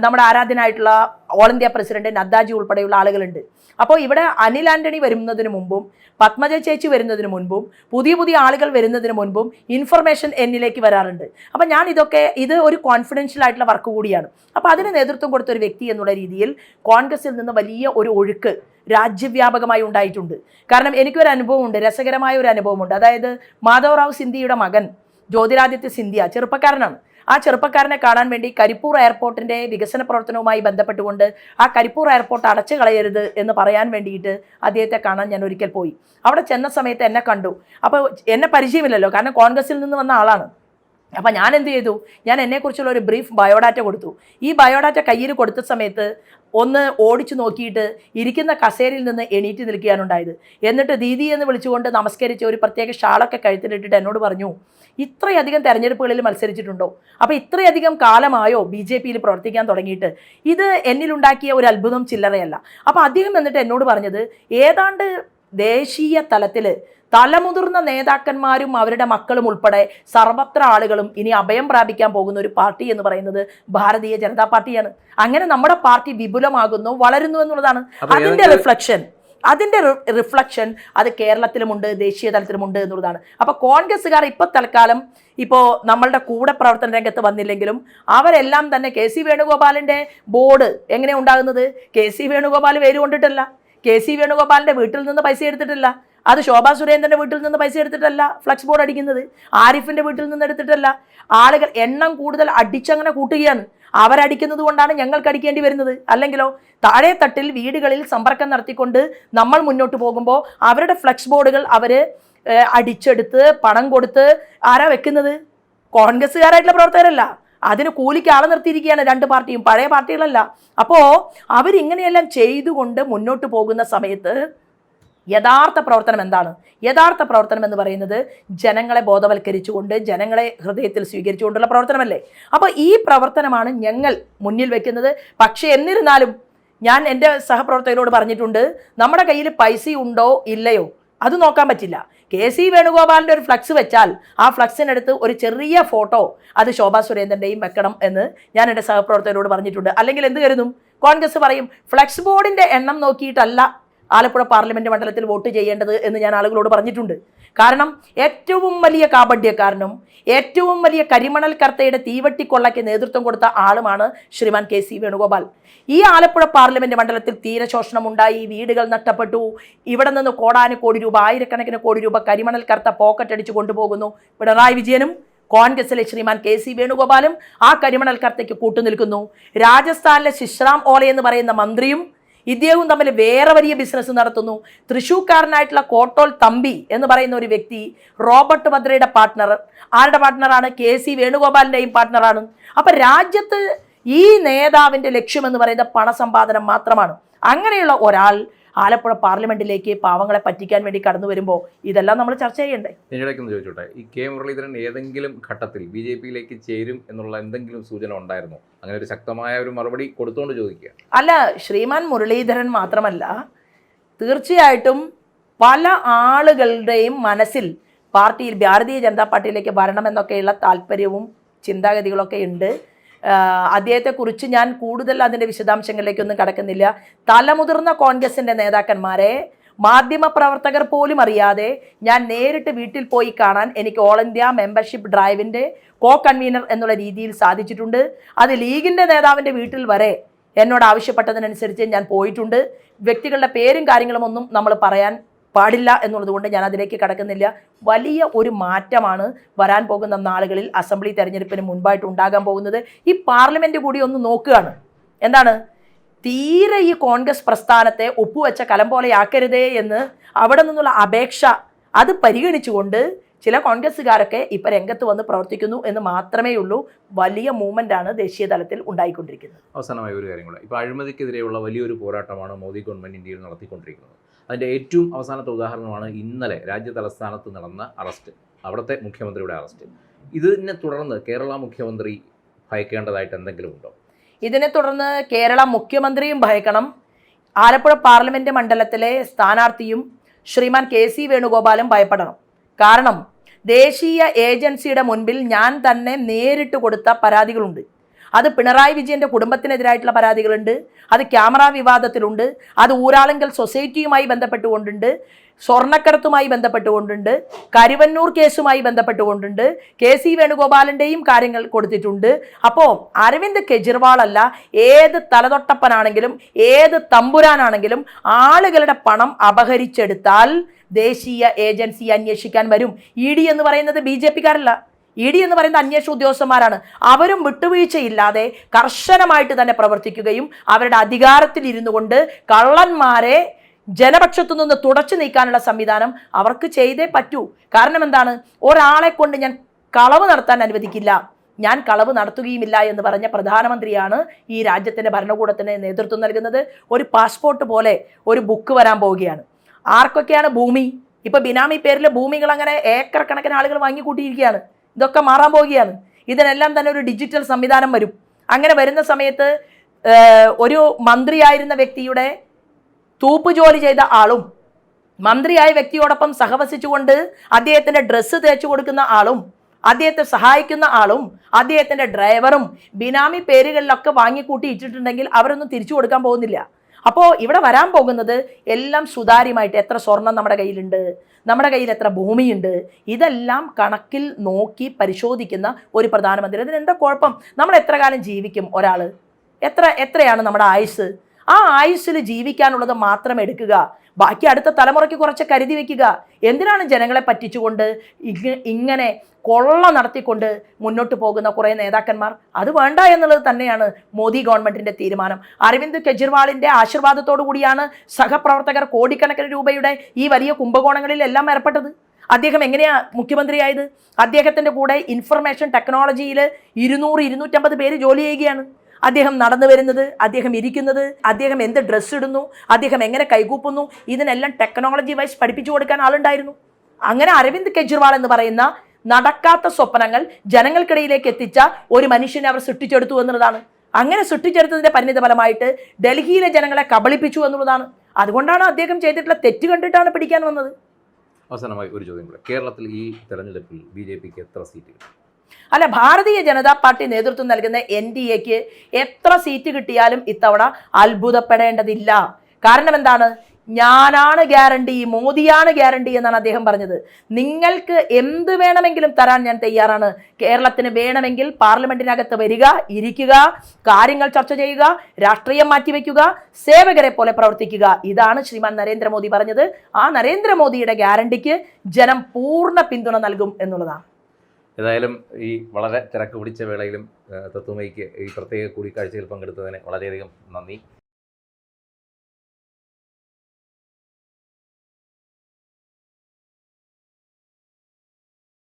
Speaker 1: നമ്മുടെ ആരാധ്യനായിട്ടുള്ള ഓൾ ഇന്ത്യ പ്രസിഡന്റ് നദ്ദാജി ഉൾപ്പെടെയുള്ള ആളുകളുണ്ട്. അപ്പോൾ ഇവിടെ അനിൽ ആന്റണി വരുന്നതിന് മുമ്പും പത്മജ ചേച്ചി വരുന്നതിന് മുൻപും പുതിയ പുതിയ ആളുകൾ വരുന്നതിന് മുൻപും ഇൻഫർമേഷൻ എന്നിലേക്ക് വരാറുണ്ട്. അപ്പം ഞാൻ ഇതൊക്കെ ഇത് ഒരു കോൺഫിഡൻഷ്യൽ ആയിട്ടുള്ള വർക്ക് കൂടിയാണ്. അപ്പോൾ അതിന് നേതൃത്വം കൊടുത്ത ഒരു വ്യക്തി എന്നുള്ള രീതിയിൽ കോൺഗ്രസിൽ നിന്ന് വലിയ ഒരു ഒഴുക്ക് രാജ്യവ്യാപകമായി ഉണ്ടായിട്ടുണ്ട്. കാരണം എനിക്കൊരു അനുഭവമുണ്ട് രസകരമായ ഒരു അനുഭവമുണ്ട്. അതായത് മാധവറാവ് സിന്ധിയുടെ മകൻ ജ്യോതിരാദിത്യ സിന്ധ്യ ചെറുപ്പക്കാരനാണ്. ആ ചെറുപ്പക്കാരനെ കാണാൻ വേണ്ടി കരിപ്പൂർ എയർപോർട്ടിന്റെ വികസന പ്രവർത്തനവുമായി ബന്ധപ്പെട്ടുകൊണ്ട് ആ കരിപ്പൂർ എയർപോർട്ട് അടച്ചു കളയരുത് എന്ന് പറയാൻ വേണ്ടിയിട്ട് അദ്ദേഹത്തെ കാണാൻ ഞാൻ ഒരിക്കൽ പോയി. അവിടെ ചെന്ന സമയത്ത് എന്നെ കണ്ടു. അപ്പോൾ എന്നെ പരിചയമില്ലല്ലോ. കാരണം കോൺഗ്രസിൽ നിന്ന് വന്ന ആളാണ്. അപ്പം ഞാൻ എന്ത് ചെയ്തു? ഞാൻ എന്നെക്കുറിച്ചുള്ള ഒരു ബ്രീഫ് ബയോഡാറ്റ കൊടുത്തു. ഈ ബയോഡാറ്റ കയ്യിൽ കൊടുത്ത സമയത്ത് ഒന്ന് ഓടിച്ചു നോക്കിയിട്ട് ഇരിക്കുന്ന കസേരയിൽ നിന്ന് എണീറ്റ് നിൽക്കുകയാണുണ്ടായത് എന്നിട്ട് ദീദി എന്ന് വിളിച്ചുകൊണ്ട് നമസ്കരിച്ച് ഒരു പ്രത്യേക ഷാളൊക്കെ കഴുത്തിലിട്ടിട്ട് എന്നോട് പറഞ്ഞു ഇത്രയധികം തെരഞ്ഞെടുപ്പുകളിൽ മത്സരിച്ചിട്ടുണ്ടോ? അപ്പോൾ ഇത്രയധികം കാലമായോ ബി ജെ പിയിൽ പ്രവർത്തിക്കാൻ തുടങ്ങിയിട്ട്? ഇത് എന്നിലുണ്ടാക്കിയ ഒരു അത്ഭുതം ചില്ലറയല്ല. അപ്പോൾ അദ്ദേഹം എന്നിട്ട് എന്നോട് പറഞ്ഞത് ഏതാണ്ട് ദേശീയ തലത്തിൽ തലമുതിർന്ന നേതാക്കന്മാരും അവരുടെ മക്കളും ഉൾപ്പെടെ സർവത്ര ആളുകളും ഇനി അഭയം പ്രാപിക്കാൻ പോകുന്ന ഒരു പാർട്ടി എന്ന് പറയുന്നത് ഭാരതീയ ജനതാ പാർട്ടിയാണ്. അങ്ങനെ നമ്മുടെ പാർട്ടി വിപുലമാകുന്നു വളരുന്നു എന്നുള്ളതാണ്. അതിന്റെ റിഫ്ലക്ഷൻ അതിന്റെ റിഫ്ലക്ഷൻ അത് കേരളത്തിലുമുണ്ട് ദേശീയ തലത്തിലുമുണ്ട് എന്നുള്ളതാണ്. അപ്പോൾ കോൺഗ്രസ്സുകാർ ഇപ്പോൾ തൽക്കാലം ഇപ്പോ നമ്മളുടെ കൂടെ പ്രവർത്തന രംഗത്ത് വന്നില്ലെങ്കിലും അവരെല്ലാം തന്നെ കെ സി വേണുഗോപാലിന്റെ ബോർഡ് എങ്ങനെ ഉണ്ടാകുന്നത്? കെ സി വേണുഗോപാൽ പേര് കൊണ്ടിട്ടല്ല കെ സി വേണുഗോപാലിന്റെ വീട്ടിൽ നിന്ന് പൈസ എടുത്തിട്ടില്ല. അത് ശോഭാ സുരേന്ദ്രന്റെ വീട്ടിൽ നിന്ന് പൈസ എടുത്തിട്ടല്ല ഫ്ലക്സ് ബോർഡ് അടിക്കുന്നത്. ആരിഫിന്റെ വീട്ടിൽ നിന്ന് എടുത്തിട്ടല്ല. ആളുകൾ എണ്ണം കൂടുതൽ അടിച്ചങ്ങനെ കൂട്ടുകയാണ്. അവരടിക്കുന്നത് കൊണ്ടാണ് ഞങ്ങൾക്ക് അടിക്കേണ്ടി വരുന്നത്. അല്ലെങ്കിലോ താഴെ തട്ടിൽ വീടുകളിൽ സമ്പർക്കം നടത്തിക്കൊണ്ട് നമ്മൾ മുന്നോട്ട് പോകുമ്പോൾ അവരുടെ ഫ്ലക്സ് ബോർഡുകൾ അവർ അടിച്ചെടുത്ത് പണം കൊടുത്ത് ആരാ വെക്കുന്നത്? കോൺഗ്രസ്സുകാരായിട്ടുള്ള പ്രവർത്തകരല്ല. അതിന് കൂലിക്ക് ആളെ നിർത്തിയിരിക്കുകയാണ് രണ്ട് പാർട്ടിയും പഴയ പാർട്ടികളല്ല. അപ്പോൾ അവരിങ്ങനെയെല്ലാം ചെയ്തുകൊണ്ട് മുന്നോട്ട് പോകുന്ന സമയത്ത് യഥാർത്ഥ പ്രവർത്തനം എന്താണ്? യഥാർത്ഥ പ്രവർത്തനം എന്ന് പറയുന്നത് ജനങ്ങളെ ബോധവൽക്കരിച്ചുകൊണ്ട് ജനങ്ങളെ ഹൃദയത്തിൽ സ്വീകരിച്ചുകൊണ്ടുള്ള പ്രവർത്തനമല്ലേ? അപ്പോൾ ഈ പ്രവർത്തനമാണ് ഞങ്ങൾ മുന്നിൽ വെക്കുന്നത്. പക്ഷേ എന്നിരുന്നാലും ഞാൻ എന്റെ സഹപ്രവർത്തകരോട് പറഞ്ഞിട്ടുണ്ട് നമ്മുടെ കയ്യിൽ പൈസ ഉണ്ടോ ഇല്ലയോ? അത് നോക്കാൻ പറ്റില്ല. കെ സി വേണുഗോപാലിന്റെ ഒരു ഫ്ലക്സ് വെച്ചാൽ ആ ഫ്ലക്സിനടുത്ത് ഒരു ചെറിയ ഫോട്ടോ അത് ശോഭാ സുരേന്ദ്രന്റെയും വെക്കണം എന്ന് ഞാൻ എന്റെ സഹപ്രവർത്തകരോട് പറഞ്ഞിട്ടുണ്ട്. അല്ലെങ്കിൽ എന്ത് കരുതും? കോൺഗ്രസ് പറയും ഫ്ലക്സ് ബോർഡിന്റെ എണ്ണം നോക്കിയിട്ടല്ല ആലപ്പുഴ പാർലമെന്റ് മണ്ഡലത്തിൽ വോട്ട് ചെയ്യേണ്ടത് എന്ന് ഞാൻ ആളുകളോട് പറഞ്ഞിട്ടുണ്ട്. കാരണം ഏറ്റവും വലിയ കാപഡ്യക്കാരനും ഏറ്റവും വലിയ കരിമണൽ കർത്തയുടെ തീവട്ടിക്കൊള്ളയ്ക്ക് നേതൃത്വം കൊടുത്ത ആളുമാണ് ശ്രീമാൻ കെ സി വേണുഗോപാൽ. ഈ ആലപ്പുഴ പാർലമെന്റ് മണ്ഡലത്തിൽ തീരശോഷണം ഉണ്ടായി വീടുകൾ നഷ്ടപ്പെട്ടു. ഇവിടെ നിന്ന് കോടാനു കോടി രൂപ ആയിരക്കണക്കിന് കോടി രൂപ കരിമണൽ കർത്ത പോക്കറ്റ് അടിച്ചു കൊണ്ടുപോകുന്നു പിണറായി വിജയനും കോൺഗ്രസിലെ ശ്രീമാൻ കെ സി വേണുഗോപാലും ആ കരിമണൽ കർത്തയ്ക്ക് കൂട്ടുനിൽക്കുന്നു. രാജസ്ഥാനിലെ ശിശ്രാം ഓല എന്ന് പറയുന്ന മന്ത്രിയും ഇദ്ദേഹവും തമ്മിൽ വേറെ വലിയ ബിസിനസ് നടത്തുന്നു. തൃശൂക്കാരനായിട്ടുള്ള കോട്ടോൾ തമ്പി എന്ന് പറയുന്ന ഒരു വ്യക്തി റോബർട്ട് ഭദ്രയുടെ പാർട്ട്ണർ ആരുടെ പാർട്ട്ണറാണ് കെ സി വേണുഗോപാലിന്റെയും പാർട്ട്ണറാണ് അപ്പം രാജ്യത്ത് ഈ നേതാവിന്റെ ലക്ഷ്യമെന്ന് പറയുന്നത് പണസമ്പാദനം മാത്രമാണ്. അങ്ങനെയുള്ള ഒരാൾ ആലപ്പുഴ പാർലമെന്റിലേക്ക് പാവങ്ങളെ പറ്റിക്കാൻ വേണ്ടി കടന്നു വരുമ്പോൾ ഇതെല്ലാം നമ്മൾ ചർച്ച ചെയ്യണ്ടേ?
Speaker 2: ചോദിച്ചോട്ടെ. ഈ കെ മുരളീധരൻ ഏതെങ്കിലും ഘട്ടത്തിൽ ബി ജെ പിയിലേക്ക് ചേരും എന്നുള്ള എന്തെങ്കിലും സൂചന ഉണ്ടായിരുന്നു? അങ്ങനെ ഒരു ശക്തമായ ഒരു മറുപടി കൊടുത്തുകൊണ്ട് ചോദിക്കുക.
Speaker 1: അല്ല ശ്രീമാൻ മുരളീധരൻ മാത്രമല്ല തീർച്ചയായിട്ടും പല ആളുകളുടെയും മനസ്സിൽ പാർട്ടിയിൽ ഭാരതീയ ജനതാ പാർട്ടിയിലേക്ക് വരണമെന്നൊക്കെയുള്ള താല്പര്യവും ചിന്താഗതികളൊക്കെ ഉണ്ട്. അദ്ദേഹത്തെക്കുറിച്ച് ഞാൻ കൂടുതൽ അതിന്റെ വിശദാംശങ്ങളിലേക്കൊന്നും കടക്കുന്നില്ല. തലമുതിർന്ന കോൺഗ്രസിന്റെ നേതാക്കന്മാരെ മാധ്യമപ്രവർത്തകർ പോലും അറിയാതെ ഞാൻ നേരിട്ട് വീട്ടിൽ പോയി കാണാൻ എനിക്ക് ഓൾ ഇന്ത്യ മെമ്പർഷിപ്പ് ഡ്രൈവിന്റെ കോ കൺവീനർ എന്നുള്ള രീതിയിൽ സാധിച്ചിട്ടുണ്ട്. അത് ലീഗിന്റെ നേതാവിന്റെ വീട്ടിൽ വരെ എന്നോട് ആവശ്യപ്പെട്ടതിനനുസരിച്ച് ഞാൻ പോയിട്ടുണ്ട്. വ്യക്തികളുടെ പേരും കാര്യങ്ങളും ഒന്നും നമ്മൾ പറയാൻ പാടില്ല എന്നുള്ളതുകൊണ്ട് ഞാൻ അതിലേക്ക് കടക്കുന്നില്ല. വലിയ ഒരു മാറ്റമാണ് വരാൻ പോകുന്ന നാളുകളിൽ അസംബ്ലി തെരഞ്ഞെടുപ്പിന് മുൻപായിട്ട് ഉണ്ടാകാൻ പോകുന്നത്. ഈ പാർലമെന്റ് കൂടി ഒന്ന് നോക്കുകയാണ്. എന്താണ്? തീരെ ഈ കോൺഗ്രസ് പ്രസ്ഥാനത്തെ ഒപ്പുവെച്ച കലം പോലെയാക്കരുതേ എന്ന് അവിടെ നിന്നുള്ള അപേക്ഷ അത് പരിഗണിച്ചുകൊണ്ട് ചില കോൺഗ്രസ്സുകാരൊക്കെ ഇപ്പം രംഗത്ത് വന്ന് പ്രവർത്തിക്കുന്നു എന്ന് മാത്രമേ ഉള്ളൂ. വലിയ മൂവ്മെന്റ് ആണ് ദേശീയ തലത്തിൽ ഉണ്ടായിക്കൊണ്ടിരിക്കുന്നത്.
Speaker 2: അവസാനമായ ഒരു കാര്യം കൂടെ. ഇപ്പോൾ അഴിമതിക്കെതിരെയുള്ള വലിയൊരു പോരാട്ടമാണ് മോദി ഗവൺമെന്റ് ഇന്ത്യയിൽ നടത്തിക്കൊണ്ടിരിക്കുന്നത്. അതിന്റെ ഏറ്റവും അവസാനത്തെ ഉദാഹരണമാണ് ഇന്നലെ രാജ്യ തലസ്ഥാനത്ത് നടന്ന അറസ്റ്റ് അവിടുത്തെ മുഖ്യമന്ത്രിയുടെ അറസ്റ്റ്. ഇതിനെ തുടർന്ന് കേരള മുഖ്യമന്ത്രി ഭയക്കേണ്ടതായിട്ട് എന്തെങ്കിലും ഉണ്ടോ?
Speaker 1: ഇതിനെ തുടർന്ന് കേരള മുഖ്യമന്ത്രിയും ഭയക്കണം. ആലപ്പുഴ പാർലമെന്റ് മണ്ഡലത്തിലെ സ്ഥാനാർത്ഥിയും ശ്രീമാൻ കെ സി വേണുഗോപാലും ഭയപ്പെടണം. കാരണം ദേശീയ ഏജൻസിയുടെ മുൻപിൽ ഞാൻ തന്നെ നേരിട്ട് കൊടുത്ത പരാതികളുണ്ട്. അത് പിണറായി വിജയന്റെ കുടുംബത്തിനെതിരായിട്ടുള്ള പരാതികളുണ്ട് അത് ക്യാമറ വിവാദത്തിലുണ്ട് അത് ഊരാളുങ്കൽ സൊസൈറ്റിയുമായി ബന്ധപ്പെട്ടുകൊണ്ടുണ്ട് സ്വർണക്കടത്തുമായി ബന്ധപ്പെട്ടുകൊണ്ടുണ്ട് കരുവന്നൂർ കേസുമായി ബന്ധപ്പെട്ടുകൊണ്ടുണ്ട് കെ സി വേണുഗോപാലിന്റെയും കാര്യങ്ങൾ കൊടുത്തിട്ടുണ്ട്. അപ്പോൾ അരവിന്ദ് കെജ്രിവാൾ അല്ല ഏത് തലതൊട്ടപ്പനാണെങ്കിലും ഏത് തമ്പുരാനാണെങ്കിലും ആളുകളുടെ പണം അപഹരിച്ചെടുത്താൽ ദേശീയ ഏജൻസി അന്വേഷിക്കാൻ വരും. ഇ ഡി എന്ന് പറയുന്നത് ബി ജെ പിക്കാരല്ല. ഇ ഡി എന്ന് പറയുന്ന അന്വേഷണ ഉദ്യോഗസ്ഥന്മാരാണ്. അവരും വിട്ടുവീഴ്ചയില്ലാതെ കർശനമായിട്ട് തന്നെ പ്രവർത്തിക്കുകയും അവരുടെ അധികാരത്തിൽ ഇരുന്നു കൊണ്ട് കള്ളന്മാരെ ജനപക്ഷത്തു നിന്ന് തുടച്ചു നീക്കാനുള്ള സംവിധാനം അവർക്ക് ചെയ്തേ പറ്റൂ. കാരണം എന്താണ്? ഒരാളെ കൊണ്ട് ഞാൻ കളവ് നടത്താൻ അനുവദിക്കില്ല. ഞാൻ കളവ് നടത്തുകയുമില്ല എന്ന് പറഞ്ഞ പ്രധാനമന്ത്രിയാണ് ഈ രാജ്യത്തിന്റെ ഭരണകൂടത്തിന് നേതൃത്വം നൽകുന്നത്. ഒരു പാസ്പോർട്ട് പോലെ ഒരു ബുക്ക് വരാൻ പോവുകയാണ്. ആർക്കൊക്കെയാണ് ഭൂമി? ഇപ്പൊ ബിനാമി പേരിലെ ഭൂമികൾ അങ്ങനെ ഏക്കർ കണക്കിന് ആളുകൾ വാങ്ങിക്കൂട്ടിയിരിക്കുകയാണ്. ഇതൊക്കെ മാറാൻ പോവുകയാണ്. ഇതിനെല്ലാം തന്നെ ഒരു ഡിജിറ്റൽ സംവിധാനം വരും. അങ്ങനെ വരുന്ന സമയത്ത് ഒരു മന്ത്രിയായിരുന്ന വ്യക്തിയുടെ തൂപ്പ് ജോലി ചെയ്ത ആളും മന്ത്രിയായ വ്യക്തിയോടൊപ്പം സഹവസിച്ചുകൊണ്ട് അദ്ദേഹത്തിന്റെ ഡ്രസ്സ് തേച്ചു കൊടുക്കുന്ന ആളും അദ്ദേഹത്തെ സഹായിക്കുന്ന ആളും അദ്ദേഹത്തിന്റെ ഡ്രൈവറും ബിനാമി പേരുകളിലൊക്കെ വാങ്ങിക്കൂട്ടി ഇട്ടിട്ടുണ്ടെങ്കിൽ അവരൊന്നും തിരിച്ചു കൊടുക്കാൻ പോകുന്നില്ല. അപ്പോൾ ഇവിടെ വരാൻ പോകുന്നത് എല്ലാം സുതാര്യമായിട്ട് എത്ര സ്വർണം നമ്മുടെ കയ്യിലുണ്ട് നമ്മുടെ കയ്യിൽ എത്ര ഭൂമിയുണ്ട് ഇതെല്ലാം കണക്കിൽ നോക്കി പരിശോധിക്കുന്ന ഒരു പ്രധാനമന്ത്രി. അതിന് എന്താ കുഴപ്പം? നമ്മൾ എത്ര കാലം ജീവിക്കും ഒരാൾ എത്ര എത്രയാണ് നമ്മുടെ ആയുസ് ആ ആയുസ്സിൽ ജീവിക്കാനുള്ളത് മാത്രം എടുക്കുക. ബാക്കി അടുത്ത തലമുറയ്ക്ക് കുറച്ച് കരുതി വയ്ക്കുക എന്തിനാണ് ജനങ്ങളെ പറ്റിച്ചുകൊണ്ട് ഇങ്ങനെ കൊള്ള നടത്തിക്കൊണ്ട് മുന്നോട്ട് പോകുന്ന കുറേ നേതാക്കന്മാർ? അത് വേണ്ട എന്നുള്ളത് തന്നെയാണ് മോദി ഗവൺമെന്റിന്റെ തീരുമാനം. അരവിന്ദ് കെജ്രിവാളിന്റെ ആശീർവാദത്തോടു കൂടിയാണ് സഹപ്രവർത്തകർ കോടിക്കണക്കിന് രൂപയുടെ ഈ വലിയ കുംഭകോണങ്ങളിൽ എല്ലാം ഏർപ്പെട്ടത്. അദ്ദേഹം എങ്ങനെയാ മുഖ്യമന്ത്രിയായത്? അദ്ദേഹത്തിന്റെ കൂടെ ഇൻഫർമേഷൻ ടെക്നോളജിയിൽ ഇരുന്നൂറ് ഇരുന്നൂറ്റമ്പത് പേര് ജോലി ചെയ്യുകയാണ്. അദ്ദേഹം നടന്നു വരുന്നത് അദ്ദേഹം ഇരിക്കുന്നത് അദ്ദേഹം എന്ത് ഡ്രസ്സ് ഇടുന്നു അദ്ദേഹം എങ്ങനെ കൈകൂപ്പുന്നു ഇതിനെല്ലാം ടെക്നോളജി വൈസ് പഠിപ്പിച്ചു കൊടുക്കാൻ ആളുണ്ടായിരുന്നു. അങ്ങനെ അരവിന്ദ് കെജ്രിവാൾ എന്ന് പറയുന്ന നടക്കാത്ത സ്വപ്നങ്ങൾ ജനങ്ങൾക്കിടയിലേക്ക് എത്തിച്ച ഒരു മനുഷ്യനെ അവർ സൃഷ്ടിച്ചെടുത്തു എന്നുള്ളതാണ്. അങ്ങനെ സൃഷ്ടിച്ചെടുത്തതിന്റെ പരിണിത ഫലമായിട്ട് ഡൽഹിയിലെ ജനങ്ങളെ കബളിപ്പിച്ചു എന്നുള്ളതാണ്. അതുകൊണ്ടാണ് അദ്ദേഹം ചെയ്തിട്ടുള്ള തെറ്റ് കണ്ടിട്ടാണ് പിടിക്കാൻ വന്നത്.
Speaker 2: അവസാനമായി ഒരു ചോദ്യം കൂടെ. കേരളത്തിൽ ഈ തെരഞ്ഞെടുപ്പിൽ ബി ജെ പിക്ക് എത്ര സീറ്റ് കിട്ടും?
Speaker 1: അല്ല ഭാരതീയ ജനതാ പാർട്ടി നേതൃത്വം നൽകുന്ന എൻ ഡി എക്ക് എത്ര സീറ്റ് കിട്ടിയാലും ഇത്തവണ അത്ഭുതപ്പെടേണ്ടതില്ല. കാരണം എന്താണ്? ഞാനാണ് ഗ്യാരണ്ടി മോദിയാണ് ഗ്യാരണ്ടി എന്നാണ് അദ്ദേഹം പറഞ്ഞത്. നിങ്ങൾക്ക് എന്ത് വേണമെങ്കിലും തരാൻ ഞാൻ തയ്യാറാണ്. കേരളത്തിന് വേണമെങ്കിൽ പാർലമെന്റിനകത്ത് വരിക ഇരിക്കുക കാര്യങ്ങൾ ചർച്ച ചെയ്യുക രാഷ്ട്രീയം മാറ്റിവെക്കുക സേവകരെ പോലെ പ്രവർത്തിക്കുക. ഇതാണ് ശ്രീമാൻ നരേന്ദ്രമോദി പറഞ്ഞത്. ആ നരേന്ദ്രമോദിയുടെ ഗ്യാരണ്ടിക്ക് ജനം പൂർണ പിന്തുണ നൽകും എന്നുള്ളതാണ്.
Speaker 2: ഏതായാലും ഈ വളരെ തിരക്ക് പിടിച്ച വേളയിലും തത്വമയ്ക്ക് ഈ പ്രത്യേക കൂടിക്കാഴ്ചയിൽ പങ്കെടുത്തതിന് വളരെയധികം നന്ദി.